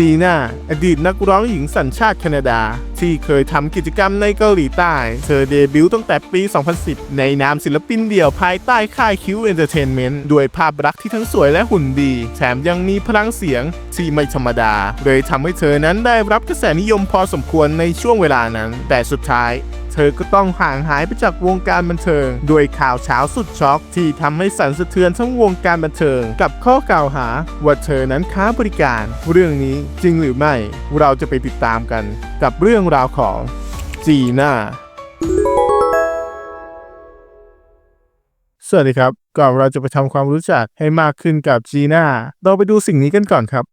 จีน่า อดีตนักร้องหญิงสัญชาติแคนาดา ที่เคยทำกิจกรรมในเกาหลีใต้ เธอเดบิวต์ตั้งแต่ปี 2010 ในนามศิลปินเดี่ยวภายใต้ค่ายคิวเอนเตอร์เทนเมนต์ด้วยภาพลักษณ์ที่ทั้งสวยและหุ่นดี แถมยังมีพลังเสียงที่ไม่ธรรมดา เลยทำให้เธอนั้นได้รับกระแสนิยมพอสมควรในช่วงเวลานั้น แต่สุดท้ายเธอก็ต้องห่างหายไปจากวงการบันเทิง ด้วยข่าวเช้าสุดช็อกที่ทำให้สั่นสะเทือนทั้งวงการบันเทิง กับข้อกล่าวหาว่าเธอนั้นค้าบริการ เรื่องนี้จริงหรือไม่ เราจะไปติดตามกัน กับเรื่องราวของจีน่า สวัสดีครับ ก่อนเราจะไปทำความรู้จักให้มากขึ้นกับจีน่า เราไปดูสิ่งนี้กันก่อนครับ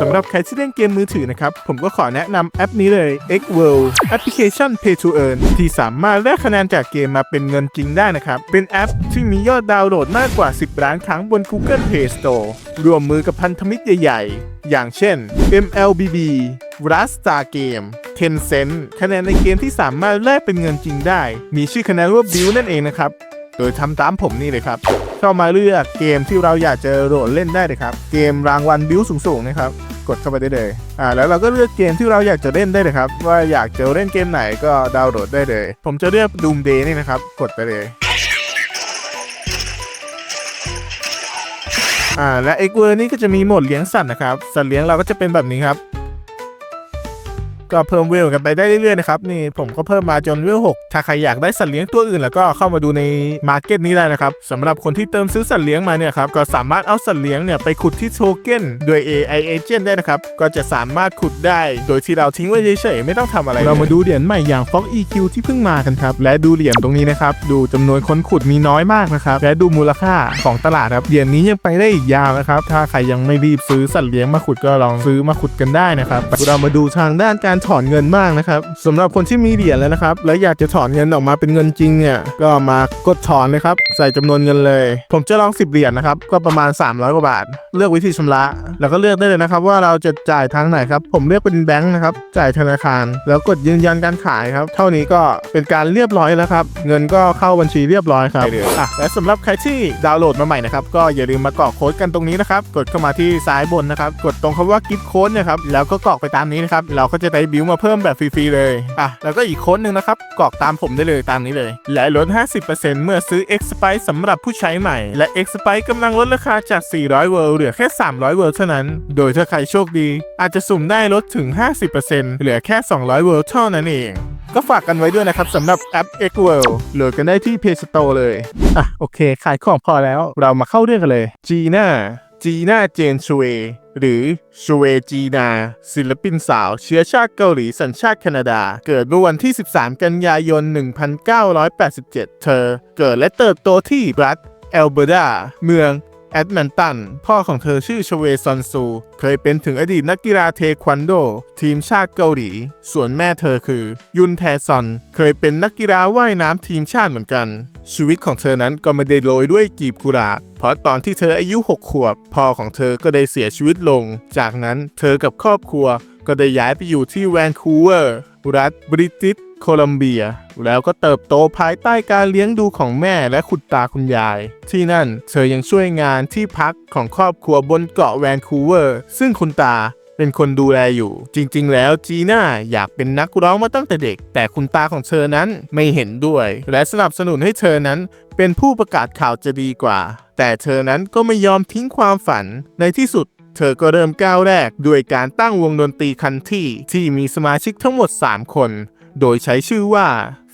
สำหรับใครที่เล่นเกมมือถือนะครับ ผมก็ขอแนะนำแอปนี้เลย X World แอปพลิเคชัน Pay to Earn ที่สามารถแลกคะแนนจากเกมมาเป็นเงินจริงได้นะครับ เป็นแอปที่มียอดดาวน์โหลดมากกว่า 10 ล้านครั้งบน Google Play Store รวมมือกับพันธมิตรใหญ่ๆ อย่างเช่น MLBB Rastar Game Tencent คะแนนในเกมที่สามารถแลกเป็นเงินจริงได้ มีชื่อคะแนนว่า Bill นั่นเองนะครับ โดยทำตามผมนี่เลยครับ เข้ามาเลือกเกมที่เราอยากจะโหลดเล่นได้เลยครับ เกมรางวัลบิวสูงๆนะครับ กดเข้าไปได้เลย อ่า แล้วเราก็เลือกเกมที่เราอยากจะเล่นได้เลยครับ ว่าอยากจะเล่นเกมไหนก็ดาวน์โหลดได้เลย ผมจะเลือก Doom Day นี่นะครับ กดไปเลย อ่า และ X w o r นี่ก็จะมีโหมดเลี้ยงสัตว์นะครับ สัตว์เลี้ยงเราก็จะเป็นแบบนี้ครับ ก็เพิ่มเวลกันไปได้เรื่อยๆนะครับนี่ผมก็เพิ่มมาจนเวล6ถ้าใครอยากได้สัตว์เลี้ยงตัวอื่น แล้วก็เข้ามาดูในมาร์เก็ตนี้ได้นะครับสำหรับคนที่เติมซื้อสัตว์เลี้ยงมาเนี่ยครับก็สามารถเอาสัตว์เลี้ยงเนี่ยไปขุดที่โทเก้นโดย AI Agent ได้นะครับก็จะสามารถขุดได้ โดยที่เราทิ้งไว้เฉยๆไม่ต้องทำอะไร เรามาดูเหรียญใหม่อย่าง Fox EQ ที่เพิ่งมากันครับและดูเหรียญตรงนี้นะครับดูจำนวนคนขุดมีน้อยมากนะครับและดูมูลค่าของตลาดครับเหรียญนี้ยังไปได้อีกยาวนะครับถ้าใครยังไม่รีบซื้อสัตว์เลี้ยงมาขุดก็ลองซื้อมาขุดกันได้นะครับเรามาดูทางด้านการถอนเงินบ้างนะครับสำหรับคนที่มีเหรียญแล้วนะครับ และอยากจะถอนเงินออกมาเป็นเงินจริงเนี่ยก็มากดถอนเลยครับใส่จำนวนเงินเลย ผมจะลอง 10 เหรียญนะครับก็ประมาณ 300 กว่าบาท เลือกวิธีชำระ แล้วก็เลือกได้เลยนะครับ ว่าเราจะจ่ายทางไหนครับผมเลือกเป็นแบงค์นะครับจ่ายธนาคาร แล้วกดยืนยันการขายครับเท่านี้ก็เป็นการเรียบร้อยแล้วครับเงินก็เข้าบัญชีเรียบร้อยครับอะและสำหรับใครที่ดาวน์โหลดมาใหม่นะครับก็อย่าลืมมากรอกโค้ดกันตรงนี้นะครับกดเข้ามาที่ซ้ายบนนะครับกดตรงคำว่ากิฟต์โค้ดนะครับแล้วก็กรอกไปตามนี้นะครับเราก็จะได้บิวมาเพิ่มแบบฟรีๆเลยอะแล้วก็อีกโค้ดหนึ่งนะครับกรอกตามผมได้เลยตามนี้เลย และลด 50%เมื่อซื้อ X Spice สำหรับผู้ใช้ใหม่ และ X Spice กำลังลดราคาจาก 400 เวิลด์เหลือแค่ 300 เวิลด์เท่านั้น โดยถ้าใครโชคดี อาจจะสุ่มได้ลดถึง 50%เหลือแค่ 200 เวิลด์เท่านั้นเองก็ฝากกันไว้ด้วยนะครับสำหรับแอป X World โหลดกันได้ที่ Play Store เลย อะ โอเค ขายของพอแล้ว เรามาเข้าเรื่องกันเลยจีน่า จีน่าเจนชเว หรือชเวจีนา ศิลปินสาวเชื้อชาติเกาหลีสัญชาติแคนาดา เกิดเมื่อวันที่ 13 กันยายน 1987 เธอ เกิดและเติบโตที่รัฐแอลเบอร์ดาเมือง แอดแมนตัน พ่อของเธอชื่อชเวซอนซู เคยเป็นถึงอดีตนักกีฬาเทควันโด ทีมชาติเกาหลี ส่วนแม่เธอคือ ยุนแทซอน เคยเป็นนักกีฬาว่ายน้ำทีมชาติเหมือนกัน ชีวิตของเธอนั้นก็ไม่ได้โรยด้วยกีบกุหลาบเพราะตอนที่เธออายุ 6 ขวบ พ่อของเธอก็ได้เสียชีวิตลง จากนั้นเธอกับครอบครัวก็ได้ย้ายไปอยู่ที่แวนคูเวอร์ รัฐบริติช โคลัมเบีย แล้วก็เติบโตภายใต้การเลี้ยงดูของแม่และคุณตาคุณยาย ที่นั่นเธอยังช่วยงานที่พักของครอบครัวบนเกาะแวนคูเวอร์ ซึ่งคุณตาเป็นคนดูแลอยู่ จริง ๆ แล้วจีน่าอยากเป็นนักร้องมาตั้งแต่เด็ก แต่คุณตาของเธอนั้นไม่เห็นด้วย และสนับสนุนให้เธอนั้นเป็นผู้ประกาศข่าวจะดีกว่า แต่เธอนั้นก็ไม่ยอมทิ้งความฝันในที่สุดเธอก็เริ่มก้าวแรก ด้วยการตั้งวงดนตรีคันที่ที่มีสมาชิกทั้งหมด 3 คน โดยใช้ชื่อว่า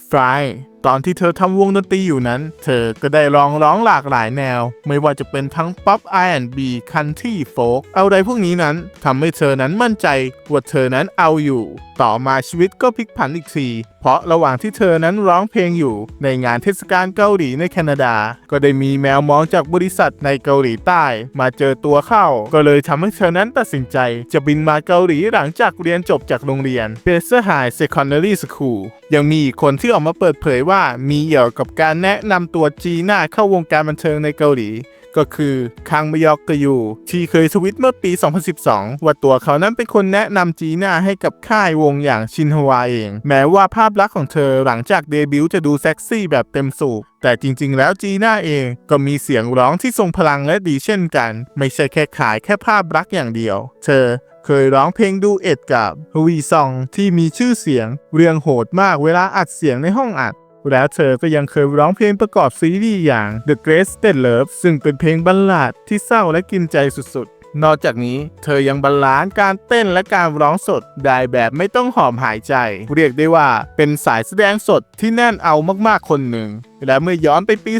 Fry ตอนที่เธอทำวงดนตรีอยู่นั้น เธอก็ได้ลองร้องหลากหลายแนว ไม่ว่าจะเป็นทั้งป๊อป R&B คันที่โฟกเอาใดพวกนี้นั้นทำให้เธอนั้นมั่นใจว่าเธอนั้นเอาอยู่ ต่อมาชีวิตก็พลิกผันอีกที เพราะระหว่างที่เธอนั้นร้องเพลงอยู่ ในงานเทศกาลเกาหลีในแคนาดา ก็ได้มีแมวมองจากบริษัทในเกาหลีใต้ มาเจอตัวเข้า ก็เลยทำให้เธอนั้นตัดสินใจ จะบินมาเกาหลีหลังจากเรียนจบจากโรงเรียนเ a เซอร์ไฮเซคอนเดอรี่สคูลยังมีอีกคนที่ออกมาเปิดเผยว่ามีเกี่ยวกับการแนะนำตัวจีน่าเข้าวงการบันเทิงในเกาหลี ก็คือคังมยอกกยูที่เคยทวิตเมื่อปี 2012 ว่าตัวเขานั้นเป็นคนแนะนำจีน่าให้กับค่ายวงอย่างชินฮวาเอง แม้ว่าภาพลักษณ์ของเธอหลังจากเดบิวต์จะดูเซ็กซี่แบบเต็มสูบแต่จริงๆ แล้วจีน่าเองก็มีเสียงร้องที่ทรงพลังและดีเช่นกัน ไม่ใช่แค่ขายแค่ภาพลักษณ์อย่างเดียว เธอเคยร้องเพลงดูเอ็ดกับฮวีซองที่มีชื่อเสียง เรื่องโหดมากเวลาอัดเสียงในห้องอัด แล้วเธอก็ยังเคยร้องเพลงประกอบซีรีส์อย่าง The Greatest Love ซึ่งเป็นเพลงบัลลาดที่เศร้าและกินใจสุดๆ นอกจากนี้เธอยังบาลานซ์การเต้นและการร้องสดได้แบบไม่ต้องหอมหายใจ เรียกได้ว่าเป็นสายแสดงสดที่แน่นเอามากๆคนหนึ่ง และเมื่อย้อนไปปี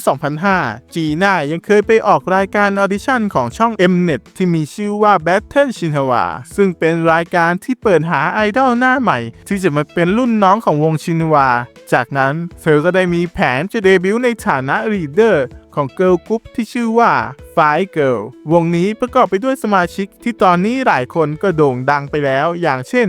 2005 จีน่ายังเคยไปออกรายการออดิชั่นของช่อง Mnet ที่มีชื่อว่า Battle Shinhwa ซึ่งเป็นรายการที่เปิดหาไอดอลหน้าใหม่ ที่จะมาเป็นรุ่นน้องของวงชินวา จากนั้นเธอก็ได้มีแผนจะเดบิวต์ในฐานะลีดเดอร์ ของเกิร์ลกรุ๊ปที่ชื่อว่า Five Girl วงนี้ประกอบไปด้วยสมาชิกที่ตอนนี้หลายคนก็โด่งดังไปแล้ว อย่างเช่น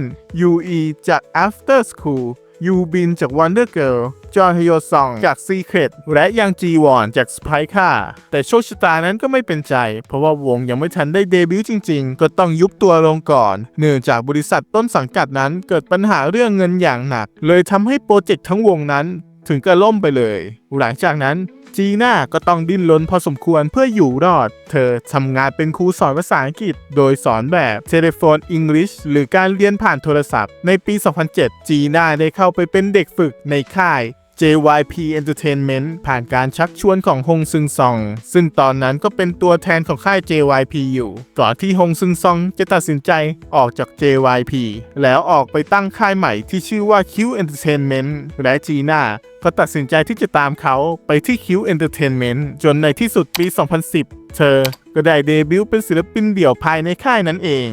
UE จาก After School ยูบินจาก Wonder Girl จอห์นฮยซองจาก Secret และยังจีวอนจาก Spy c a แต่โชคชะตานั้นก็ไม่เป็นใจ เพราะว่าวงยังไม่ทันได้เดบิวต์จริง ๆ ก็ต้องยุบตัวลงก่อน เนื่องจากบริษัทต้นสังกัดนั้นเกิดปัญหาเรื่องเงินอย่างหนัก เลยทำให้โปรเจกต์ทั้งวงนั้น ถึงกับล่มไปเลย หลังจากนั้นจีน่าก็ต้องดิ้นรนพอสมควรเพื่ออยู่รอด เธอทำงานเป็นครูสอนภาษาอังกฤษ โดยสอนแบบเทเลโฟนอังกฤษหรือการเรียนผ่านโทรศัพท์ ในปี 2007 จีน่าได้เข้าไปเป็นเด็กฝึกในค่าย JYP Entertainment ผ่านการชักชวนของฮงซึงซอง ซึ่งตอนนั้นก็เป็นตัวแทนของค่าย JYP อยู่ ก่อนที่ฮงซึงซองจะตัดสินใจออกจาก JYP แล้วออกไปตั้งค่ายใหม่ที่ชื่อว่า Q Entertainment และจีน่าก็ตัดสินใจที่จะตามเขาไปที่ Q Entertainment จนในที่สุดปี 2010 เธอก็ได้เดบิวต์เป็นศิลปินเดี่ยวภายในค่ายนั้นเอง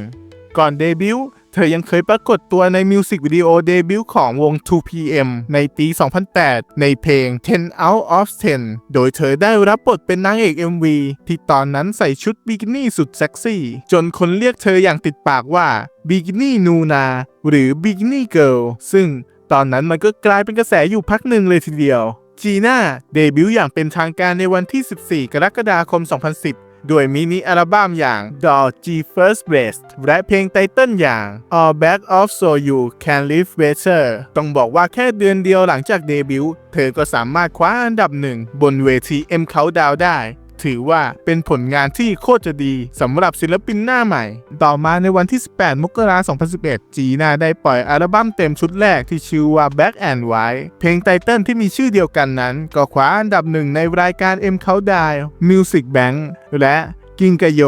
ก่อนเดบิวต์ เธอยังเคยปรากฏตัวในมิวสิกวิดีโอเดบิวต์ของวง 2PM ในปี 2008 ในเพลง 10 out of 10 โดยเธอได้รับบทเป็นนางเอก MV ที่ตอนนั้นใส่ชุดบิกินี่สุดเซ็กซี่ จนคนเรียกเธออย่างติดปากว่าบิกินี่นูนาหรือบิกินี่เกิลซึ่งตอนนั้นมันก็กลายเป็นกระแสอยู่พักหนึ่งเลยทีเดียวจีน่าเดบิวต์อย่างเป็นทางการในวันที่ 14 กรกฎาคม 2010 ด้วยมินิอัลบั้มอย่าง Doll G First Best และเพลงไตเติลอย่าง All Back of So You Can Live Better ต้องบอกว่าแค่เดือนเดียวหลังจากเดบิวต์ เธอก็สามารถคว้าอันดับหนึ่งบนเวที M Countdown ได้ ถือว่าเป็นผลงานที่โคตรจะดีสำหรับศิลปินหน้าใหม่ ต่อมาในวันที่ 18 มกราคม 2011 จีน่าได้ปล่อยอัลบั้มเต็มชุดแรกที่ชื่อว่า Black and White เพลงไตเติ้ลที่มีชื่อเดียวกันนั้น ก็คว้าอันดับหนึ่งในรายการ M Countdown Music Bank และ กิงกะโย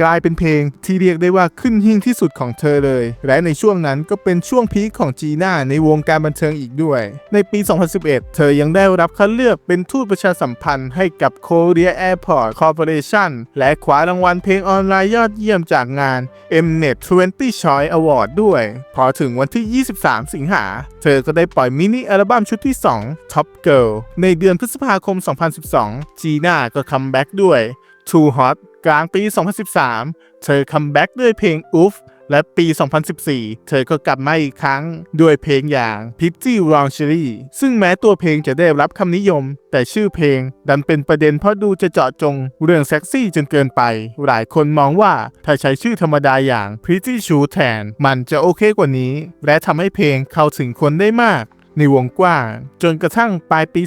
กลายเป็นเพลงที่เรียกได้ว่าขึ้นหิ่งที่สุดของเธอเลย และในช่วงนั้นก็เป็นช่วงพีคของจีน่าในวงการบันเทิงอีกด้วย ในปี 2011 เธอยังได้รับคัดเลือกเป็นทูตประชาสัมพันธ์ให้กับ Korea Airport Corporation และคว้ารางวัลเพลงออนไลน์ยอดเยี่ยมจากงาน Mnet 20 Choice Award ด้วย พอถึงวันที่ 23 สิงหา เธอก็ได้ปล่อยมินิอัลบั้มชุดที่ 2 Top Girl ในเดือนพฤษภาคม 2012 จีน่าก็คัมแบ็กด้วย Too Hot กลางปี 2013 เธอคัมแบ็กด้วยเพลง Oof และปี 2014 เธอก็กลับมาอีกครั้งด้วยเพลงอย่าง Pretty Wrong Cherry ซึ่งแม้ตัวเพลงจะได้รับคำนิยม แต่ชื่อเพลงดันเป็นประเด็นเพราะดูจะเจาะจงเรื่องเซ็กซี่จนเกินไป หลายคนมองว่าถ้าใช้ชื่อธรรมดาอย่าง Pretty Shoe แทน มันจะโอเคกว่านี้ และทำให้เพลงเข้าถึงคนได้มาก ในวงกว้าง จนกระทั่งปลายปี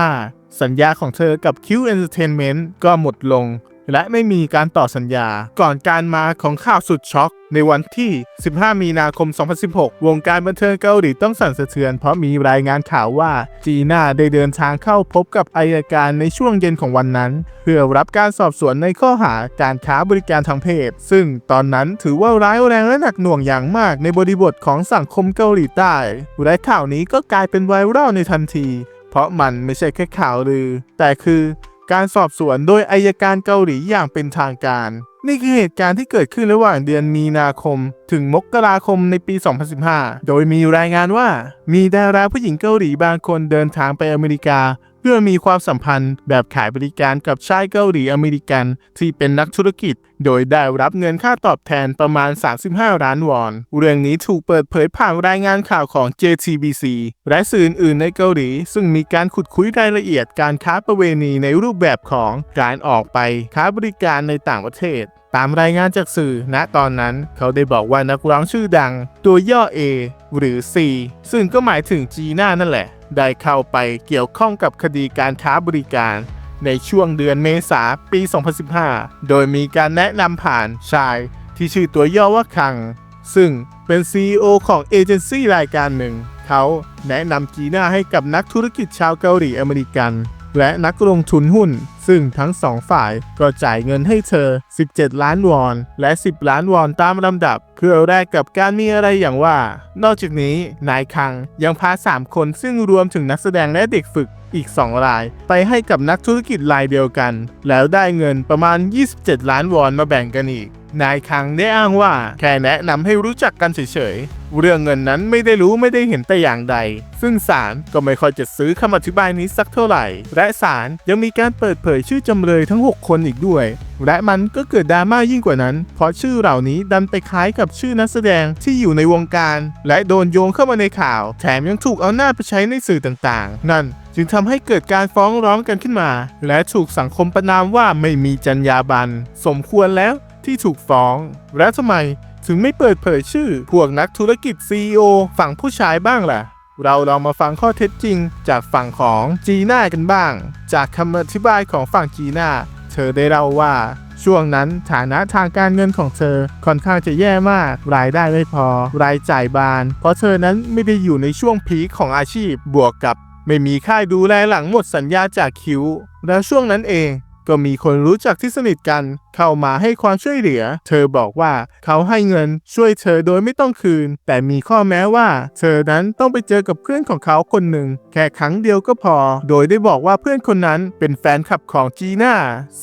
2015 สัญญาของเธอกับ Q Entertainment ก็หมดลง และไม่มีการต่อสัญญา ก่อนการมาของข่าวสุดช็อก ในวันที่ 15 มีนาคม 2016 วงการบันเทิงเกาหลีต้องสั่นสะเทือน เพราะมีรายงานข่าวว่า จีน่าได้เดินทางเข้าพบกับอายการในช่วงเย็นของวันนั้น เพื่อรับการสอบสวนในข้อหาการค้าบริการทางเพศ ซึ่งตอนนั้นถือว่าร้ายแรงและหนักหน่วงอย่างมากในบริบทของสังคมเกาหลีใต้และข่าวนี้ก็กลายเป็นไวรัลในทันที เพราะมันไม่ใช่แค่ข่าวลือ แต่คือ การสอบสวนโดยอายการเกาหลีอย่างเป็นทางการ นี่คือเหตุการณ์ที่เกิดขึ้นระหว่างเดือนมีนาคม ถึงมกราคมในปี 2015 โดยมีรายงานว่า มีดาราผู้หญิงเกาหลีบางคนเดินทางไปอเมริกา เพื่อมีความสัมพันธ์แบบขายบริการกับชายเกาหลีอเมริกัน ที่เป็นนักธุรกิจ โดยได้รับเงินค่าตอบแทนประมาณ 35 ล้านวอน เรื่องนี้ถูกเปิดเผยผ่านรายงานข่าวของ JTBC และสื่ออื่นในเกาหลี ซึ่งมีการขุดคุยรายละเอียดการค้าประเวณีในรูปแบบของการออกไปค้าบริการในต่างประเทศตามรายงานจากสื่อ ณ ตอนนั้น เขาได้บอกว่านักร้องชื่อดัง ตัวย่อ A หรือ C ซึ่งก็หมายถึงจีน่านั่นแหละ ได้เข้าไปเกี่ยวข้องกับคดีการค้าบริการ ในช่วงเดือนเมษาปี 2015 โดยมีการแนะนำผ่านชายที่ชื่อตัวย่อว่าคัง ซึ่งเป็น CEO ของเอเจนซี่รายการหนึ่ง เขาแนะนำกีน่าให้กับนักธุรกิจชาวเกาหลีอเมริกัน และนักลงทุนหุ้น ซึ่งทั้งสองฝ่ายก็จ่ายเงินให้เธอ 17 ล้านวอน และ 10 ล้านวอนตามลำดับ เพื่อแลกกับการมีอะไรอย่างว่า นอกจากนี้นายคังยังพา 3 คนซึ่งรวมถึงนักแสดงและเด็กฝึกอีก 2 ราย ไปให้กับนักธุรกิจรายเดียวกัน แล้วได้เงินประมาณ 27 ล้านวอนมาแบ่งกันอีก นายคังได้อ้างว่าแค่แนะนำให้รู้จักกันเฉยๆ เรื่องเงินนั้นไม่ได้รู้ไม่ได้เห็นแต่อย่างใด ซึ่งศาลก็ไม่ค่อยจะซื้อคำอธิบายนี้สักเท่าไหร่ และศาลยังมีการเปิดเผยชื่อจำเลยทั้ง 6 คนอีกด้วย และมันก็เกิดดราม่ายิ่งกว่านั้น เพราะชื่อเหล่านี้ดันไปคล้ายกับชื่อนักแสดงที่อยู่ในวงการ และโดนโยงเข้ามาในข่าว แถมยังถูกเอาหน้าไปใช้ในสื่อต่างๆ นั่นจึงทำให้เกิดการฟ้องร้องกันขึ้นมา และถูกสังคมประนามว่าไม่มีจรรยาบรรณสมควรแล้ว ที่ถูกฟ้อง และทำไมถึงไม่เปิดเผยชื่อ พวกนักธุรกิจ CEO ฝั่งผู้ชายบ้างล่ะ เราลองมาฟังข้อเท็จจริง จากฝั่งของจีน่ากันบ้าง จากคำอธิบายของฝั่งจีน่าเธอได้เล่าว่า ช่วงนั้นฐานะทางการเงินของเธอค่อนข้างจะแย่มาก รายได้ไม่พอ รายจ่ายบาน เพราะเธอนั้นไม่ได้อยู่ในช่วงพีคของอาชีพบวกกับ ไม่มีค่ายดูแลหลังหมดสัญญาจากคิว แล้วช่วงนั้นเอง ก็มีคนรู้จักที่สนิทกันเข้ามาให้ความช่วยเหลือ เธอบอกว่าเขาให้เงินช่วยเธอโดยไม่ต้องคืน แต่มีข้อแม้ว่า เธอนั้นต้องไปเจอกับเพื่อนของเขาคนหนึ่ง แค่ครั้งเดียวก็พอ โดยได้บอกว่าเพื่อนคนนั้นเป็นแฟนคลับของจีน่า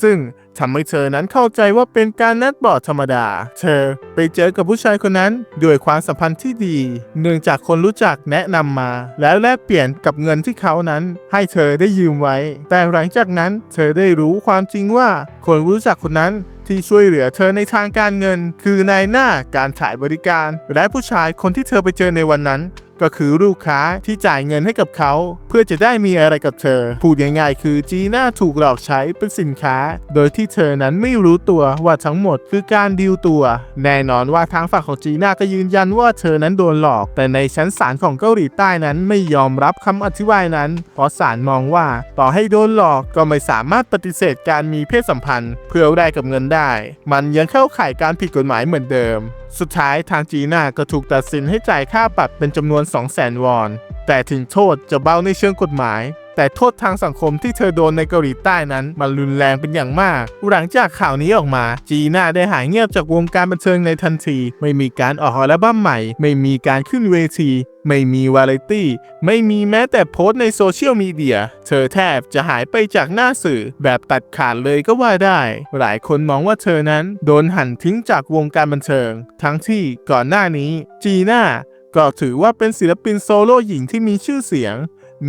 ซึ่ง ทำให้เธอนั้นเข้าใจว่าเป็นการนัดบอดธรรมดา เธอไปเจอกับผู้ชายคนนั้นด้วยความสัมพันธ์ที่ดี เนื่องจากคนรู้จักแนะนำมา แล้วแลกเปลี่ยนกับเงินที่เขานั้น ให้เธอได้ยืมไว้ แต่หลังจากนั้นเธอได้รู้ความจริงว่า คนรู้จักคนนั้นที่ช่วยเหลือเธอในทางการเงิน คือนายหน้าการขายบริการ และผู้ชายคนที่เธอไปเจอในวันนั้น ก็คือลูกค้าที่จ่ายเงินให้กับเขา เพื่อจะได้มีอะไรกับเธอ พูดง่ายๆคือจีน่าถูกหลอกใช้เป็นสินค้า โดยที่เธอนั้นไม่รู้ตัวว่าทั้งหมดคือการดีลตัว แน่นอนว่าทางฝั่งของจีน่าก็ยืนยันว่าเธอนั้นโดนหลอก แต่ในชั้นศาลของเกาหลีใต้นั้นไม่ยอมรับคำอธิบายนั้น เพราะศาลมองว่า ต่อให้โดนหลอกก็ไม่สามารถปฏิเสธการมีเพศสัมพันธ์ เพื่อแลกกับเงินได้ มันยังเข้าข่ายการผิดกฎหมายเหมือนเดิม สุดท้ายทางจีน่าก็ถูกตัดสินให้จ่ายค่าปรับเป็นจำนวน200,000 วอน แต่ถึงโทษจะเบาในเชิงกฎหมาย แต่โทษทางสังคมที่เธอโดนในเกาหลีใต้นั้นมันรุนแรงเป็นอย่างมาก หลังจากข่าวนี้ออกมา จีน่าได้หายเงียบจากวงการบันเทิงในทันที ไม่มีการออกอัลบั้มใหม่ ไม่มีการขึ้นเวทีไม่มีวาไรตี้ ไม่มีแม้แต่โพสต์ในโซเชียลมีเดีย เธอแทบจะหายไปจากหน้าสื่อแบบตัดขาดเลยก็ว่าได้ หลายคนมองว่าเธอนั้นโดนหั่นทิ้งจากวงการบันเทิง ทั้งที่ก่อนหน้านี้ จีน่า ก็ถือว่าเป็นศิลปินโซโล่หญิงที่มีชื่อเสียง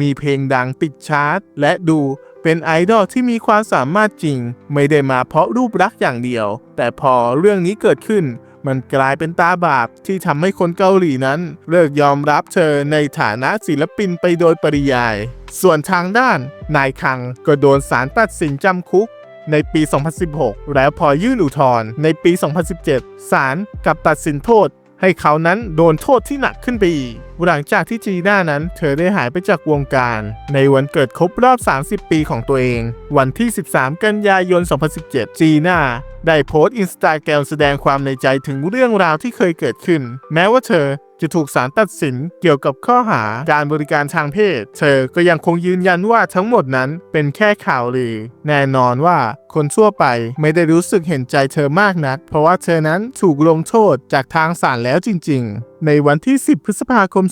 มีเพลงดังติดชาร์ตและดูเป็นไอดอลที่มีความสามารถจริง ไม่ได้มาเพราะรูปลักษณ์อย่างเดียว แต่พอเรื่องนี้เกิดขึ้น มันกลายเป็นตาบาปที่ทำให้คนเกาหลีนั้น เลิกยอมรับเธอในฐานะศิลปินไปโดยปริยาย ส่วนทางด้าน นายคังก็โดนศาลตัดสินจำคุกในปี 2016 แล้วพอยื่นอุทธรณ์ในปี 2017 ศาลกลับตัดสินโทษ ให้เขานั้นโดนโทษที่หนักขึ้นไปอีก หลังจากที่จีน่านั้นเธอได้หายไปจากวงการ ในวันเกิดครบรอบ 30 ปีของตัวเอง วันที่ 13 กันยายน 2017 จีน่าได้โพสต์อินสตาแกรมแสดงความในใจถึงเรื่องราวที่เคยเกิดขึ้น แม้ว่าเธอ จะถูกศาลตัดสินเกี่ยวกับข้อหาการบริการทางเพศ เธอก็ยังคงยืนยันว่าทั้งหมดนั้นเป็นแค่ข่าวลือ แน่นอนว่าคนทั่วไปไม่ได้รู้สึกเห็นใจเธอมากนัก เพราะว่าเธอนั้นถูกลงโทษจากทางศาลแล้วจริง ๆในวันที่ 10 พฤษภาคม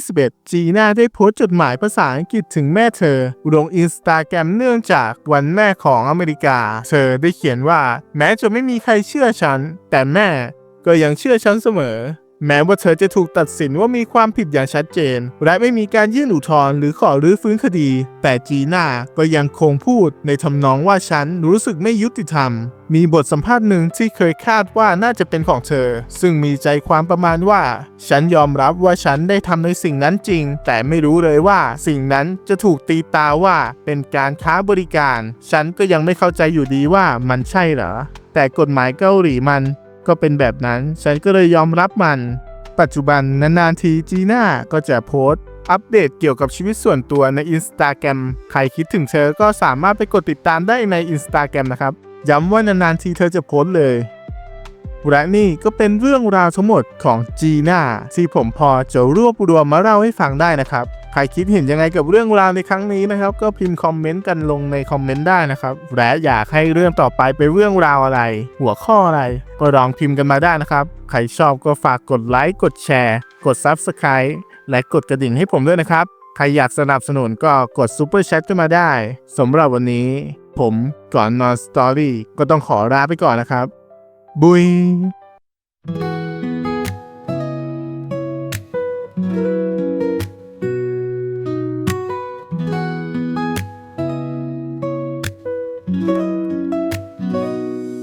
2021 จีน่าได้โพสต์จดหมายภาษาอังกฤษถึงแม่เธอ ลงอินสตาแกรมเนื่องจากวันแม่ของอเมริกา เธอได้เขียนว่า แม้จะไม่มีใครเชื่อฉัน แต่แม่ก็ยังเชื่อฉันเสมอ แม้ว่าเธอจะถูกตัดสินว่ามีความผิดอย่างชัดเจน และไม่มีการยื่นอุทธรณ์หรือขอรื้อฟื้นคดี แต่จีน่าก็ยังคงพูดในทำนองว่าฉันรู้สึกไม่ยุติธรรม มีบทสัมภาษณ์หนึ่งที่เคยคาดว่าน่าจะเป็นของเธอ ซึ่งมีใจความประมาณว่า ฉันยอมรับว่าฉันได้ทำในสิ่งนั้นจริง แต่ไม่รู้เลยว่าสิ่งนั้นจะถูกตีตาว่าเป็นการค้าบริการ ฉันก็ยังไม่เข้าใจอยู่ดีว่ามันใช่เหรอแต่กฎหมายเกาหลีมัน ก็เป็นแบบนั้น ฉันก็เลยยอมรับมัน ปัจจุบันนานๆทีจีน่าก็จะโพสต์ อัปเดตเกี่ยวกับชีวิตส่วนตัวในอินสตาแกรมใครคิดถึงเธอก็สามารถไปกดติดตามได้ในอินสตาแกรมนะครับ ย้ำว่านานๆทีเธอจะโพสต์เลย และนี่ก็เป็นเรื่องราวทั้งหมดของจีน่าที่ผมพอจะรวบรวมมาเล่าให้ฟังได้นะครับใครคิดเห็นยังไงกับเรื่องราวในครั้งนี้นะครับ ก็พิมพ์คอมเมนต์กันลงในคอมเมนต์ได้นะครับและอยากให้เรื่องต่อไปเป็นเรื่องราวอะไร หัวข้ออะไร ก็ลองพิมพ์กันมาได้นะครับ ใครชอบก็ฝากกดไลค์กดแชร์ กด Subscribe และกดกระดิ่งให้ผมด้วยนะครับ ใครอยากสนับสนุนก็กด Super Chat ขึ้นมาได้สำหรับวันนี้ ผมก่อนนอนสตอรี่ก็ต้องขอลาไปก่อนนะครับ บุย